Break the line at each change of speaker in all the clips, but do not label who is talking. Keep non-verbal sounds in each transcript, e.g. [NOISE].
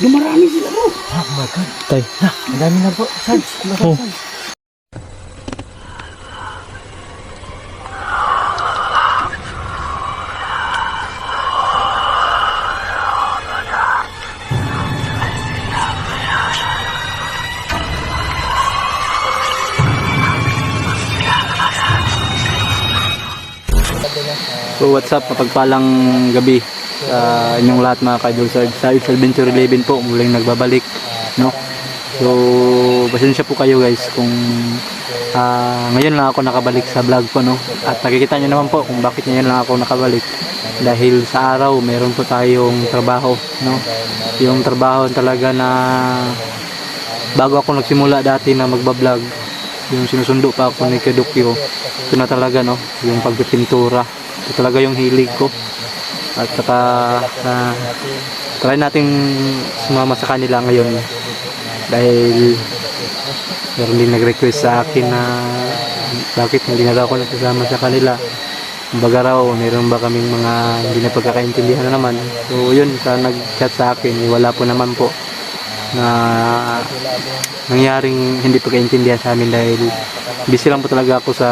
Dumarami sila bro.
Oh my God.
Tay.
Na, ang dami na bro. Sarge, ano
Oh.
Sarge?
So what's up, mapagpalang gabi sa inyong lahat mga ka-idol sa, sa It's Adventure 11 po, muling nagbabalik, no? So, pasensya po kayo guys kung ah, ngayon lang ako nakabalik sa vlog ko, no? At nakikita nyo naman po kung bakit ngayon lang ako nakabalik. Dahil sa araw, meron po tayong trabaho, no? Yung trabaho talaga na bago ako nagsimula dati na magbablog, yung sinusundo pa ako ni Kedukyo, ito na talaga, no? Yung pagpipintura. Ito talaga yung hilig ko. At saka, ah, try nating sumama sa kanila ngayon. Dahil, meron din nag-request sa akin na bakit hindi na daw ako nagsasama sa kanila. Kumbaga raw, meron ba kaming mga hindi na pagkakaintindihan na naman. So, yun, sa nag-chat sa akin, wala po naman po na nangyaring hindi pagkaintindihan sa amin dahil busy lang po talaga ako sa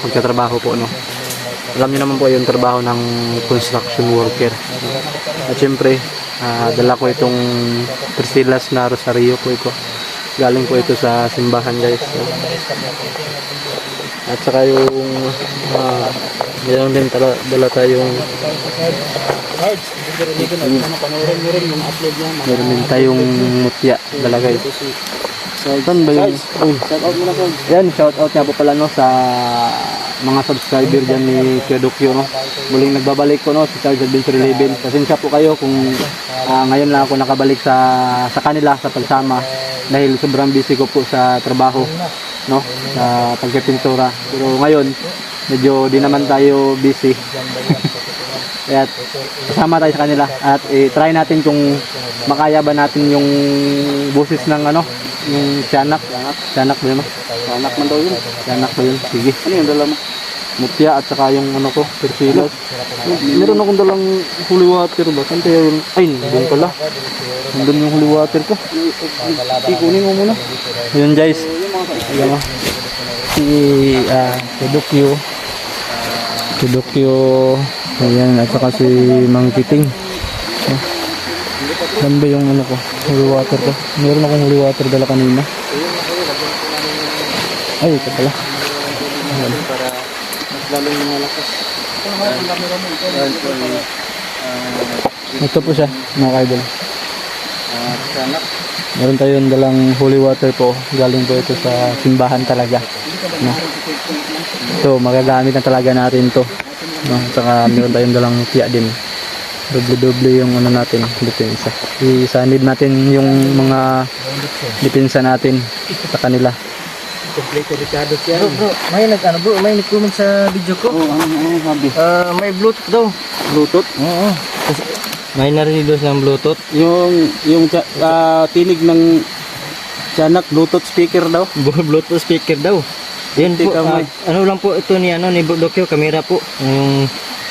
pagtatrabaho po no alam niyo naman po yung trabaho ng construction worker. At syempre ah, dala ko itong Priscilla's na Rosario po ito. Galing po ito sa simbahan guys. So, at saka yung uh, meron din tala, dala tayong meron din tayong mutya dala guys. Saan ba yung...
Shout out muna Sarge.
yan, shout out nga po pala no sa mga subscriber dyan ni Kuya Dokyo no. Muling nagbabalik ko no si Charles Adventure 11. Pasensya po kayo kung ah, ngayon lang ako nakabalik sa sa kanila sa pagsama dahil sobrang busy ko po sa trabaho no sa pagpipintura. Pero ngayon medyo di naman tayo busy. Kaya kasama tayo sa kanila at eh, try natin kung makaya ba natin yung boses ng ano, yung tiyanak. Tiyanak ba yun? no?
Anak man daw yun.
Tiyanak ba yun? Sige.
Ano yung dala mo?
Mutya at saka yung ano ko, persilas. Meron akong dalang holy water ba? Saan kaya yun? Ay, doon pala. Nandun yung holy water ko.
Ikunin mo muna.
Yun guys. Ayan o. Si uh, Tudokyo. Tudokyo. Ayan, at saka si Mang Kiting. Ba yung ano ko? Holy water ko. Meron akong holy water dala kanina. Ay, ito pala. Ayan.
Para mas lalong yung
Ito po siya, mga kaidol. Meron tayong dalang holy water po. Galing po ito sa simbahan talaga. No? Ito, magagamit na talaga natin to. No? Saka meron tayong dalang tiya din. Doble-doble yung ano natin, depensa. Isanib natin yung mga depensa natin sa kanila.
Kompleto Ricardo siya.
Bro, bro, may nag ano bro, may nag-comment sa video ko.
Oo, ano, ano sabi?
Ah, may Bluetooth daw.
Bluetooth?
Oo. May narinig daw siyang Bluetooth.
Yung, yung ah, tinig ng tiyanak, Bluetooth speaker daw. [LAUGHS]
Bluetooth speaker daw. Yan po,
ka may-
ano lang po ito ni ano ni Dokyo, camera po. Yung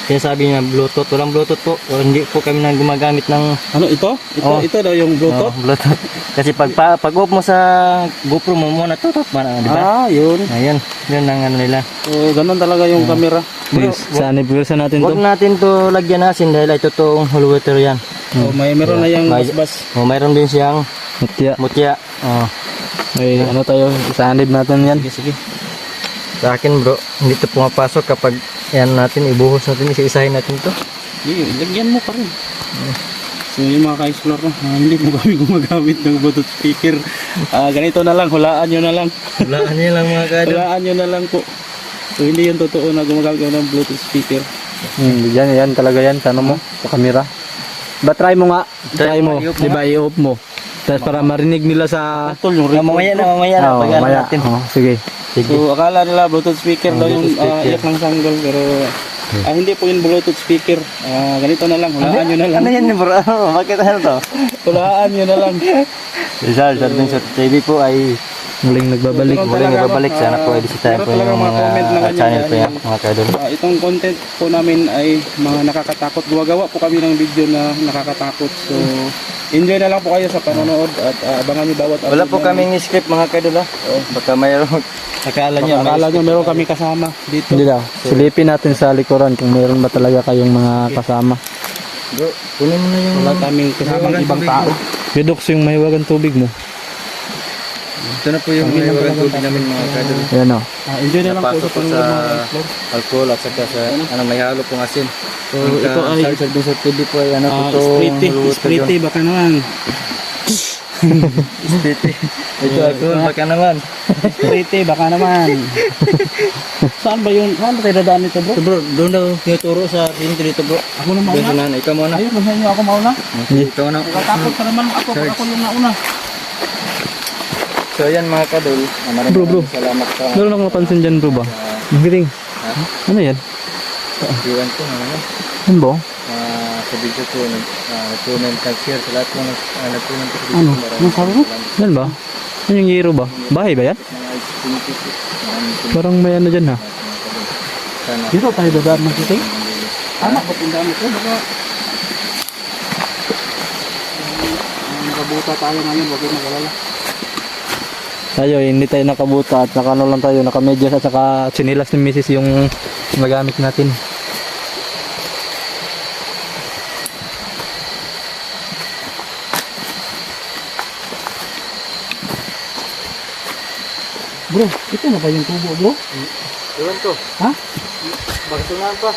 sinasabi niya Bluetooth, walang Bluetooth po. O, hindi po kami nang gumagamit ng
Ano ito? Ito,
Oo.
ito daw yung Bluetooth?
Oh, Bluetooth. [LAUGHS] Kasi pag pa, pag off mo sa GoPro mo muna tutot man, ah, di ba?
Ah, yun.
Ayun, yun ang ano nila.
So, ganun talaga yung camera.
Bro,
Sanib ko natin to.
Huwag natin to lagyan asin dahil ito toong holy water yan.
So, may meron na yung
May-
basbas.
O, mayroon din siyang
Mutya.
mutya. Oh.
May ano tayo, isanib natin yan.
Sige, sige. Sa akin bro, hindi to pumapasok kapag yan natin, ibuhos natin, isa-isahin natin to.
Hindi, lagyan mo pa rin. So yung mga ka-explore no, ah, hindi po kami [LAUGHS] gumagamit ng Bluetooth speaker. Ah, ganito na lang, hulaan nyo na lang.
Walaan niya lang mga kadol.
Hulaan nyo na lang po. So hindi yung totoo na gumagamit ng Bluetooth speaker.
Hmm, yan, yan talaga yan. Ano mo? Sa camera. Ba try mo nga. Try
Try
mo.
mo, mo
Di ba i-off mo? Tapos para marinig nila sa...
Tol, yung
mamaya na, mamaya na.
Oo,
pag natin.
Oo, sige.
Sige.
So akala nila Bluetooth speaker daw yung
speaker.
iyak ng sanggol pero ah, hindi po yung Bluetooth speaker. Ah, ganito na lang, hulaan nyo na lang.
Ano yan bro? [LAUGHS] Bakit ano to?
Hulaan nyo na lang.
Rizal, sa Adventure TV po ay
Muling nagbabalik.
Meron
Muling nagbabalik. Sana po
Ah,
ay bisitahin po yung
mga
mga channel po
yan.
mga kadol.
Ah, itong content po namin ay mga nakakatakot. Gumagawa po kami ng video na nakakatakot. So, enjoy na lang po kayo sa panonood at ah, abangan niyo bawat
Wala po kaming script mga kadol ha. Baka mayroon. Akala niyo.
akala
script
meron kami kasama dito.
Hindi daw. Silipin natin sa likuran kung meron ba talaga kayong mga kasama.
Bro, kunin mo na yung...
Wala kaming
Mahiwagang
ibang tao.
Yudoks yung mahiwagang tubig mo.
Ito na po yung mahiwagang
talagang
tubig namin mga kadol.
Ayan o.
Ah, enjoy na lang po
Napasok
sa
po
panonood
sa-
mga explore.
Alcohol at saka sa ano may halo pong asin.
So, ito ay
Sa Sir Vincent TV po ay ano po
ah,
itong
sprite, baka naman. [LAUGHS]
Sprite. Ito alcohol baka naman.
Sprite baka naman. [LAUGHS] Saan ba yun? Saan ba tayo dadaan nito bro?
Bro, doon daw tinuturo sa pinto dito bro.
Ako na
Doon sa
mauna.
nanay. Ikaw muna.
Ayun, saan nyo ako mauna.
Ikaw na.
Nakatakot ka naman ako pag ako yung nauna.
So ayan mga kadol. Ah, maraming
Bro, bro.
Salamat sa
Meron akong napansin dyan bro ba? Magiting. Ano yan?
iwan ko. Ano,
Ano ba?
Ah, sa video ko, nag, uh, nag-comment, nag-share sa lahat uh, nag-comment sa video
Ano?
ko. Maraming
Anong sabi mo?
salamat.
Yan ba? Ano yung yero ba? Bahay ba yan?
Mga. Maraming
Parang may ano dyan ha.
Sana.
Dito tayo dadaan ng kiting. Ba't yung dami ko? Baka... Ah, Nakabuta tayo ngayon, wag kayong mag-alala.
Tayo, hindi tayo nakabuta at naka ano lang tayo, nakamedyas at saka chinilas ni Mrs. yung magamit natin.
Bro, ito na ba yung tubo bro?
Iwan ko.
Ha?
Bakit tunahan pa?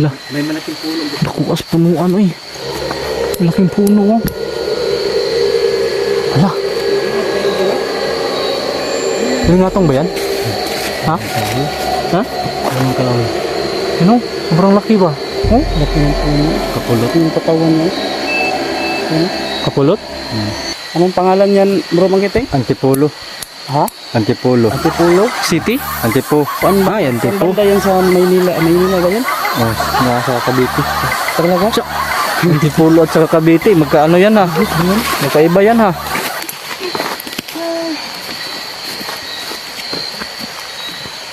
Lah,
May malaking puno bro.
nakuas punuan eh. Laking puno oh. Lingatong ba yan? Ha? Ha?
Anong kalawin?
Ano? Sobrang laki ba?
Oh, laki ng puno.
Kapulot.
Yung katawan niya. Ano?
Kapulot?
Anong pangalan niyan bro Mangkiting?
Antipolo.
Ha?
Antipolo.
Antipulo?
City?
Antipo.
Saan ba?
Ah, yan,
Saan banda yan sa Maynila? Maynila ba yan?
Oh, nasa Cavite.
Talaga?
Antipulo at saka Cavite. Magkaano yan ha? Magkaiba yan ha?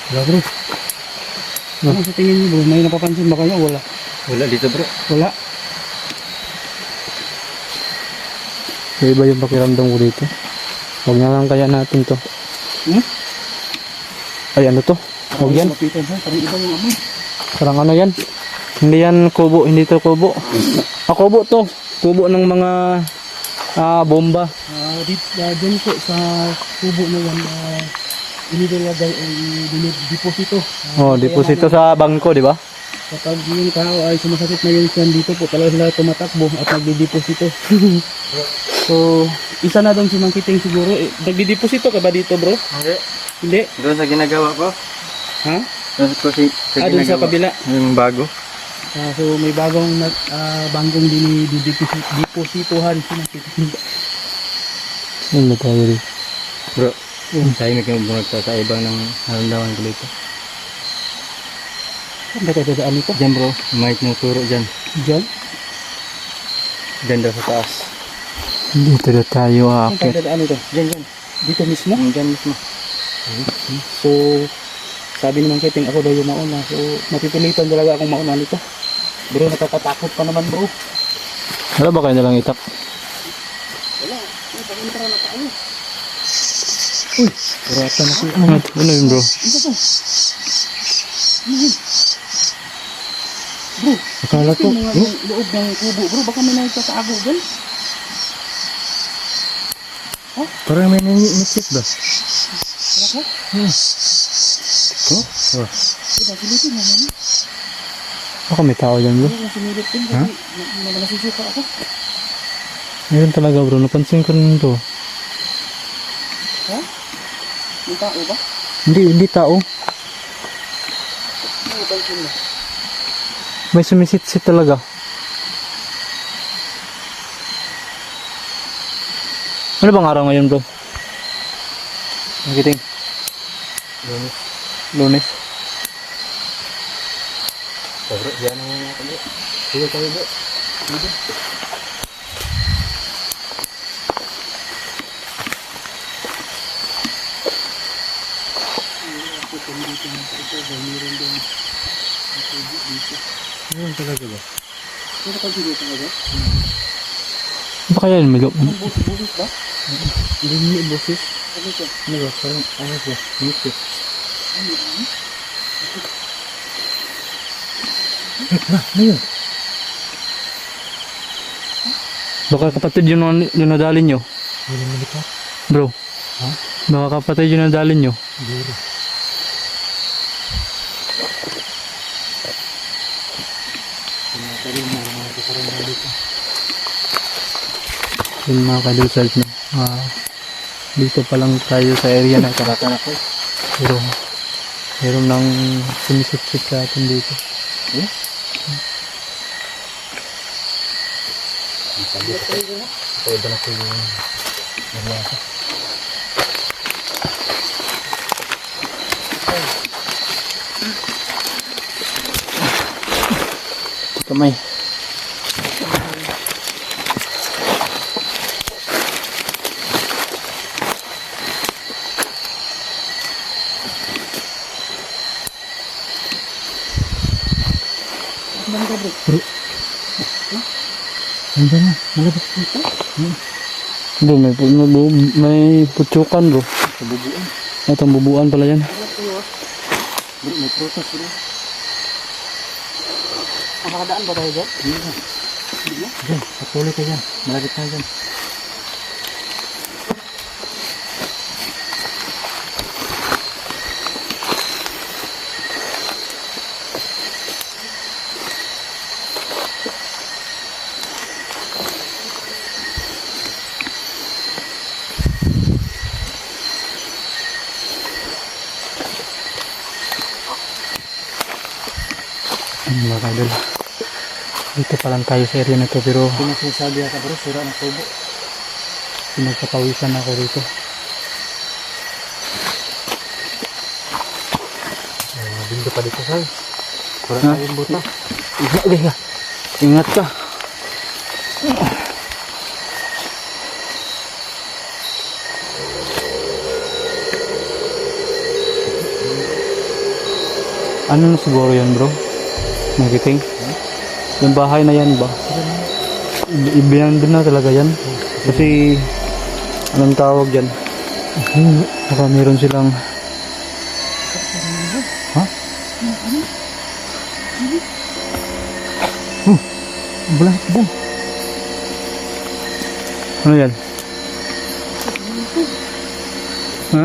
Wala bro. Ano sa tingin niyo bro? May napapansin ba kayo? Wala.
Wala dito bro.
Wala.
Iba yung pakiramdam ko dito. Huwag na lang kaya natin to.
Hmm?
Ay, ano to? Huwag yan.
Lapitan ha? Parang iba yung amoy.
Parang ano yan? Hindi yan kubo, hindi to kubo. Ah, kubo to. Kubo ng mga ah, bomba.
Ah, dit, uh, dyan po sa kubo na yan, uh, inilalagay ay dinid- deposito.
Oh, deposito sa bangko, di ba?
Kapag yung tao ay sumasakit na yung tiyan dito po, talaga sila tumatakbo at nagdideposito. [LAUGHS] so, isa na doon si Mang Kiting siguro. Eh, nagdideposito ka ba dito bro?
Hindi.
Hindi.
Doon sa ginagawa ko.
Ha?
Doon ko si, sa
Ah, doon sa kabila.
Yung bago.
Ah, so, may bagong nag, ah, banggong dinidepositohan si Mang Kiting.
Ano tayo rin?
Bro. Tayo may kinubunag sa sa ibang ng naramdaman ko dito.
Saan ba dadaan ito?
Diyan bro. May tinuturo dyan.
Diyan?
Daw sa taas.
Dito na tayo
Saan tayo
akit.
dadaan ito?
Diyan, diyan.
Dito mismo?
Mm, Diyan mismo.
So, sabi naman kiting ako daw yung mauna. So, mapipilitan talaga akong mauna nito. Bro, nakakatakot pa naman bro.
Wala ba kayo nalang itap?
Wala, may pag-intro na tayo. Uy, rata na siya.
Ano, ano yun bro?
Ano? Ano yun? Bro,
Akala ko.
yung loob ng kubo bro, baka may nagtatago dyan.
Parang may nangyinikit ba?
Wala ka?
Oh? Oh.
Diba, silipin naman.
Baka may tao dyan bro.
Ha?
Nasisuka ako.
Meron talaga bro, napansin ko rin to.
Ha? Yung tao ba?
Hindi, hindi tao.
Ano?
May sumisit-sit talaga. Ano bang araw ngayon bro? Nagiting.
Lunes.
Lunes.
Oh, bro. Diyan ang mga kami. Sige tayo bro.
Meron talaga ba?
Ano ka dito talaga?
Ano kaya yun? May lo-
Bulis ba?
Hindi mo boses.
Ano to?
Ano ba? Parang ano siya? Dito.
Baka kapatid yun ang yung nadali nyo.
Hindi mo lipat.
Bro. Baka kapatid yun ang nadali nyo.
Siguro. Mo mga kasarang na dito.
Yung mga kadulsad no. Ah, dito pa lang tayo sa area na ito.
Baka na ko.
Pero meron nang sumisip-sip sa atin dito.
Ito iba na ko yung nalasa.
Kamay. Andiyan na, malabas dito. Bro, may, pu- may, bu- may putsukan bro.
Kabubuan.
Itong bubuan pala yan.
Bro, may protas bro.
Makakadaan ba tayo dyan?
Diyan, patuloy ka dyan. Malapit na dyan.
Ano mga kadol. Dito pa lang tayo sa area na to pero
Pinasinasabi ka bro, sira ng tubo.
pinagpapawisan ako dito.
Uh, bindo pa dito, sir. Kurang
Ha?
tayong buta.
Ingat ka. Ingat ka. Ano na siguro yan bro? Magiting? Yung bahay na yan ba? I- Ibinando na talaga yan. Kasi anong tawag yan? Baka meron silang Ha? Bulan, bum. Ano yan? Ha?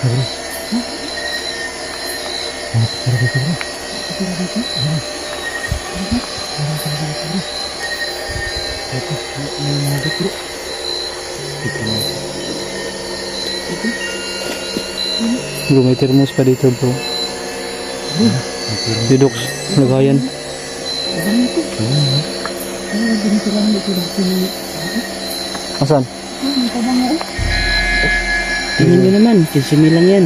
Bro. may termos pada itu bro. Duduk lagayan Asan? Asan?
Tingnan nyo naman, 15 mil lang yan.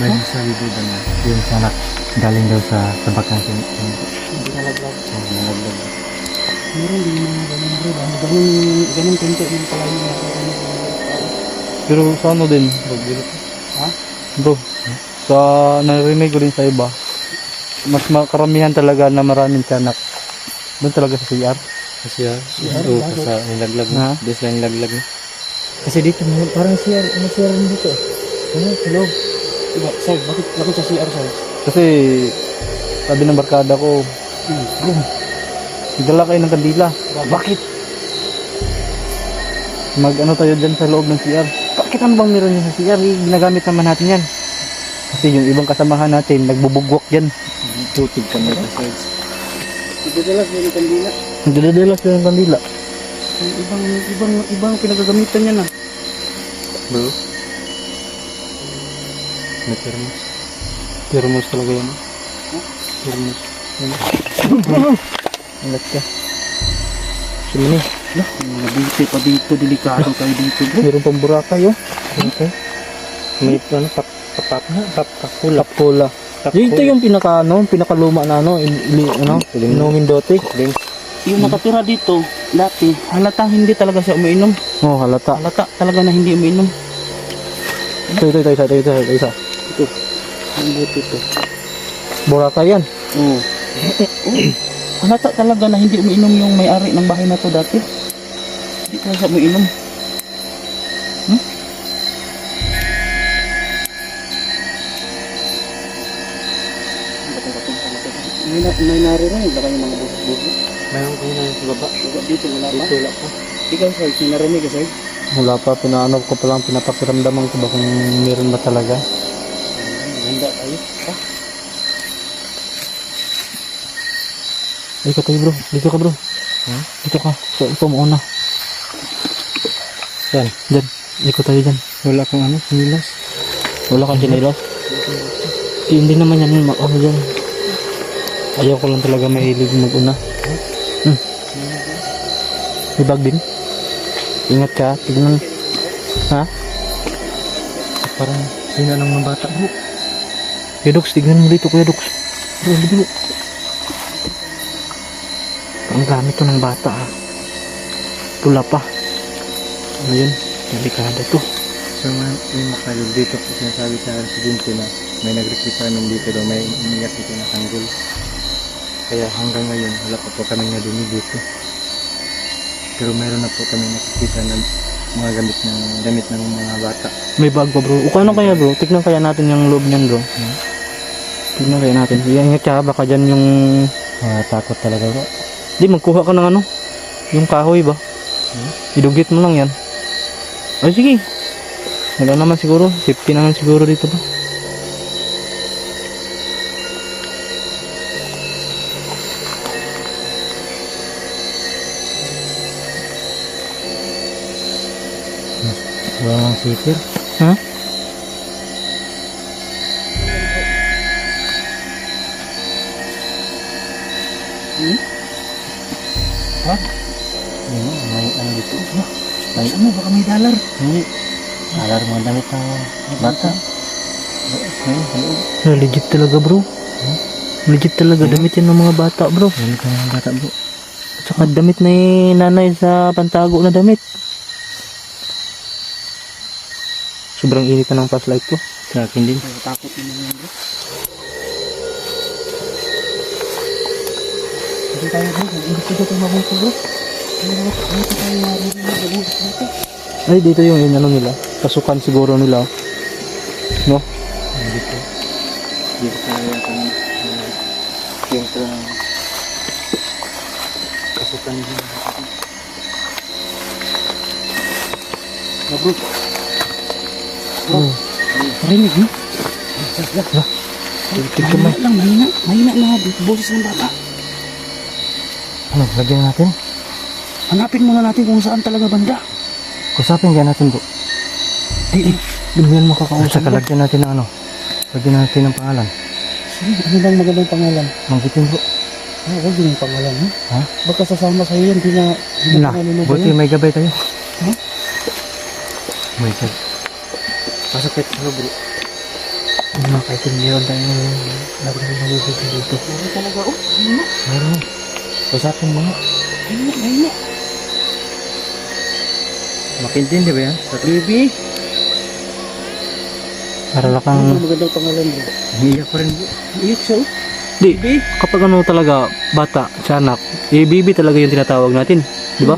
May sabi po ba na yung sanak galing daw sa tabak ng sin...
Hindi nalaglag.
Oh, nalaglag.
Meron din mga ganun bro. Ano, Ganun, ganun konti yung pala yung nakakano.
Pero sa ano din?
Ha?
Bro, sa narinig ko din sa iba, mas makaramihan talaga na maraming tiyanak. Doon talaga sa CR.
Kasi ah, oo, sa nilaglag
Ha?
mo. Des lang nilaglag mo.
Kasi dito, parang CR, may CR rin dito. Ano, hello? Diba, sir, bakit, bakit sa CR, sir?
Kasi sabi ng barkada ko,
Hmm, boom.
Nagdala kayo ng kandila. Bakit? Mag ano tayo dyan sa loob ng CR. Bakit ano bang meron yan sa CR? Eh, Ginagamit naman natin yan. Kasi yung ibang kasamahan natin, nagbubugwak yan.
Tutig kami sa sides.
Ibadalas may kandila.
Nagdadala sila ng kandila.
Yung ibang, ibang, ibang pinagagamitan niya na.
Bro? May thermos.
Thermos talaga yan. Thermos. Ingat ka. Sumini.
Lah, mga biti pa dito, delikado tayo dito.
Meron pang burakay oh. Okay.
May ano, pap, papap na, pap, papula.
Tapula. Dito yung pinaka ano, pinakaluma na ano, ili, ano, inumin dote.
Yung nakatira dito, dati, halatang hindi talaga siya umiinom.
Oh, halata.
Halata talaga na hindi umiinom.
Ito, ito, ito, isa, ito, ito, ito, isa.
Ito, ang buti ito.
Boracay yan.
Oo. Halata talaga na hindi umiinom yung may-ari ng bahay na to dati. Hindi talaga siya umiinom. Hmm? May, na, may naririnig ba kayo mga buhok-buhok?
Mayroon ko na sa baba.
Dito wala pa?
Dito wala pa.
Ikaw, Sarge, may narinig ka, Sarge?
Wala pa, pinaano ko pa lang, pinapakiramdaman ko ba kung meron ba talaga.
Handa tayo. Ha?
Dito kayo bro, dito ka bro. Dito ka, so, ito mo una. Yan, dyan. Ikot tayo dyan. Wala kang ano, sinilas. Wala kang sinilas? Eh, hindi naman yan, ano dyan. Ayaw ko lang talaga mahilig mag-una. Hmm. May din. Ingat ka, tignan. Ha? Parang sina ng mga bata bro. Kuya Dox, tignan mo dito Kuya Dox. Bro, bro. Ang gamit to ng bata ha. Pula pa. Ano yun? Delikado to.
So, yung makalog dito sinasabi sa residente na may nag-request sa amin dito daw may umiyak dito na sanggol. Kaya hanggang ngayon, wala pa po kami nadinig dito. Pero meron na po kami nakikita ng mga gamit ng damit ng mga bata.
May bag pa bro. O ano kaya bro? Tignan kaya natin yung loob niyan bro. Hmm? Tignan kaya natin. Ingat ka baka dyan yung... Ah, takot talaga bro. Di, magkuha ka ng ano? Yung kahoy ba? Idugit mo lang yan. Ay sige. Wala naman siguro. Safety naman siguro dito ba? Wala nang sitir. Ha? Ha? Ano, may ano dito? May
Ano, baka may dollar.
hindi. Alar mga damit ng bata. No, legit talaga bro. Legit talaga damit yan ng mga bata bro. Damit ng mga bata bro. At saka damit ni nanay sa pantago na damit. Sobrang init na ng flashlight ko. Sa akin din.
Takot naman yan, bro. Hindi tayo, bro. Gusto ko tayo mabuto, bro. Ano ba? Ano ba tayo maririnig na mabuto dito?
Ay, dito yung yun, ano nila. Pasukan siguro nila. No?
Dito. Dito sa yung siyempre ng kasukan nila.
Na, bro.
Hmm.
Marinig, no?
Tignan mo.
Mahina lang, mahina. Mahina na boses ng bata.
Ano, lagyan natin?
Hanapin muna natin kung saan talaga banda.
Kusapin kaya natin bro.
Di, di.
Bigyan mo kakausap. Saka lagyan natin ng ano. Lagyan natin ng pangalan.
Sige, ano bang magandang pangalan?
Manggitin bro.
Ah, huwag yun yung pangalan, ha?
Ha?
Baka sasama sa'yo yan, di na... di
Na,
na
buti may gabay tayo.
Ha?
May gabay. Pasok kayo sa bro. Ano mga kaitin meron tayo lagyan ng bubig dito.
Ano talaga, oh?
Meron. Usapin mo
mahina, mahina.
Makintindi ba yan?
Baby.
Para lang kang...
ang magandang pangalan, bro?
Umiiyak pa rin po.
Iyak siya, oh.
Di, kapag ano talaga, bata, sa anak, eh, baby talaga yung tinatawag natin. Di ba?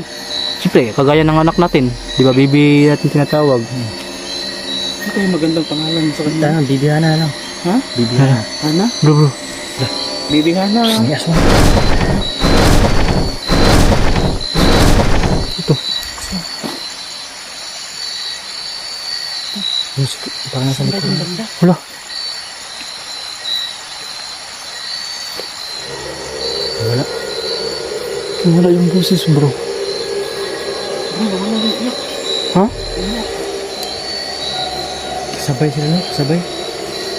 Siyempre, kagaya ng anak natin. Di ba, baby natin tinatawag.
Ano kaya magandang pangalan sa kanya?
Tama, bibihana lang.
Ha?
Bibihana.
Hana?
Bro, bro.
Baby Hana.
Yes, mo.
Ito. Yes, parang nasa likod. Wala.
Wala.
Wala yung boses, bro.
Wala rin iyak.
Ha?
Iyak.
Sabay sila no? Sabay.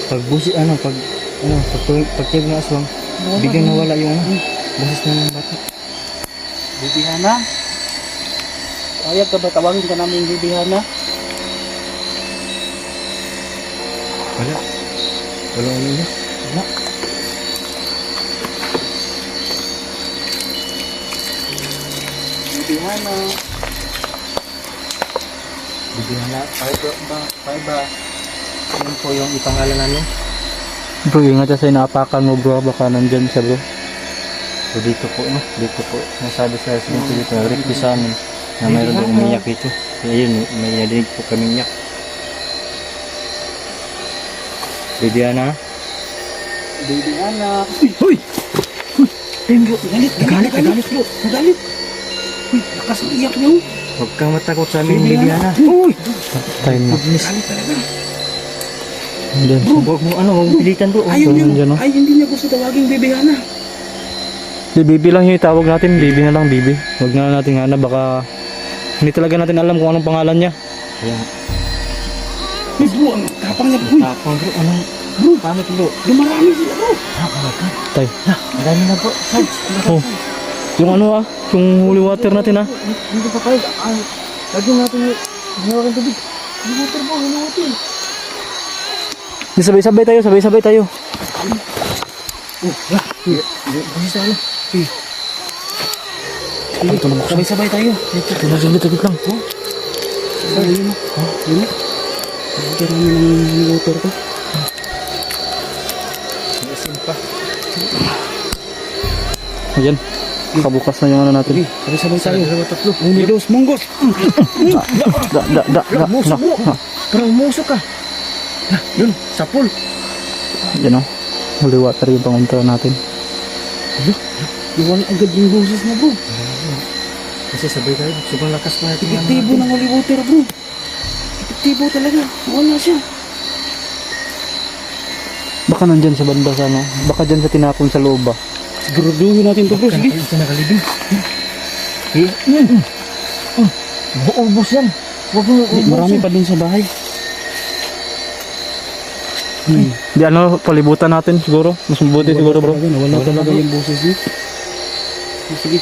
Pag busi, ano, pag, ano, pag, pag tiyag ng aswang,
Wala
biglang nawala yung, ano, boses ng bata.
Baby Hana. Ayag ka ba? Tawagin ka namin Baby Hana.
Wala. Wala umiiyak.
Bibihana.
Bibihana. Paiba ba? Paiba. Yun po yung ipangalan namin.
Bro, ingat sa inaapakan mo bro. Baka nandyan siya bro.
So dito po, no? Dito po. Nasabi sa residente dito. Nag-request sa amin na mayroon daw umiyak dito. Kaya yun, may nadinig po kami iyak. Bibiana.
Bibihana. Uy! Uy! Uy! bro, galit, galit, galit, bro. Nagalit. Uy, lakas ang iyak niyo.
Huwag kang matakot sa amin, Bibiana.
Uy!
Time na.
Galit talaga.
Nandyan.
Huwag mo, ano, huwag mo pilitan bro.
Ayaw
so,
niyo.
nandyan, no?
Ay, hindi niya gusto tawaging bibihana.
Si Bibi lang yung itawag natin. Bibi na lang, Bibi. Huwag na natin nga na baka hindi talaga natin alam kung anong pangalan niya.
Kaya,
Uy, bro, ang tapang niya, bro.
Tapang bro, ano?
bro,
Paano bro?
dumarami sila, bro.
Tay.
Ang dami na po. Sarge,
Oh. Yung ano ah, yung holy water natin ah.
Hindi pa kayo. Ay, lagyan natin yung tubig. Hinuwater po, hinuwater.
Di sabay-sabay tayo, sabay-sabay tayo.
Kasi sa ano?
Ito naman, sabay-sabay tayo.
Tinagin kita lang.
Oh, yun na. Oh, yun na. Ito namin ng water ko.
Asin pa.
Ayan. Kabukas na yung ano natin.
Sige, sabay-sabay tayo.
Dalawa, tatlo.
Uni dos, monggos.
Da, da, da, da.
Musok
na,
bro.
na.
Parang umusok ka. Ah, yun, sapul.
Yan o. Holy water yung pangunta natin.
Iwan agad yung boses na, bro.
Kasi sabay tayo. Sobrang lakas pa natin.
Epektibo ng holy water, bro. Epektibo talaga. Wala siya.
Baka nandyan sa banda sa ano. Baka dyan sa tinapon sa loob ah.
Siguraduhin natin to, bro.
Sige. Ito nakalibing. Eh, yan. Oh, bus yan. Huwag mo
Marami pa din sa bahay.
Hmm. Di ano, palibutan natin siguro. Mas mabuti siguro bro.
Talaga, nawala talaga yung boses niya. Sige, Sige.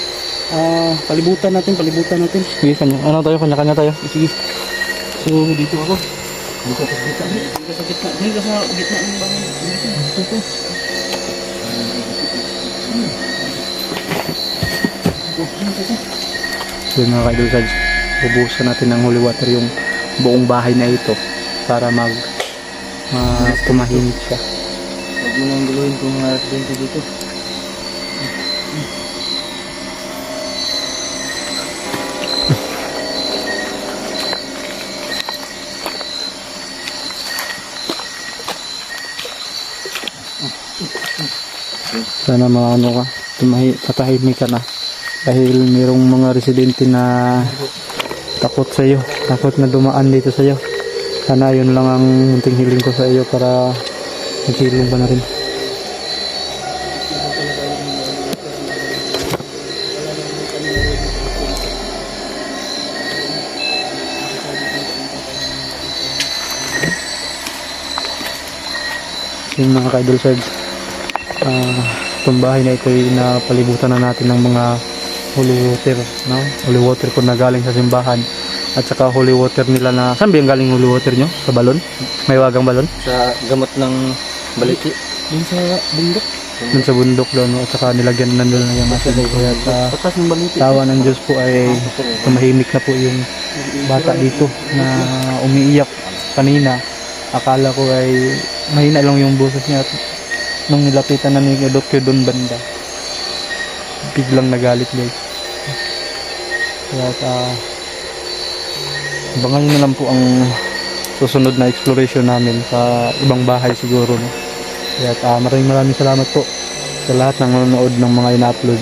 Ah, palibutan natin, palibutan natin.
Sige, kanya. Ano tayo, kanya-kanya tayo.
Sige. So, dito ako. Dito sa gitna. Dito sa gitna. Dito sa gitna ng bahay. Dito ko.
Yun mga ka-idol Sarge, bubuhusan natin ng holy water yung buong bahay na ito para mag uh, tumahimik siya.
Huwag mo nang guluhin kung mga residente dito.
Sana mga ano ka, tumahi, patahimik ka na. Dahil mayroong mga residente na takot sa iyo, takot na dumaan dito sa iyo. Sana yun lang ang munting hiling ko sa iyo para maghilong ka na rin. Yung mga ka-idol Sarge, ah itong bahay na ito ay napalibutan na natin ng mga holy water, no? Holy water ko na galing sa simbahan. At saka holy water nila na, saan ba yung galing holy water nyo? Sa balon? May wagang balon?
Sa gamot ng baliti.
Dun sa bundok.
Dun sa bundok doon, no? at saka nilagyan na doon yung asin. Kaya sa
Patas ng baliti.
tawa ng Diyos po ay tumahimik na po yung bata dito na umiiyak kanina. Akala ko ay mahina lang yung boses niya at nung nilapitan na ni Dokyo doon banda biglang nagalit guys kaya uh, abangan na lang po ang susunod na exploration namin sa ibang bahay siguro kaya uh, maraming maraming salamat po sa lahat ng nanonood ng mga ina-upload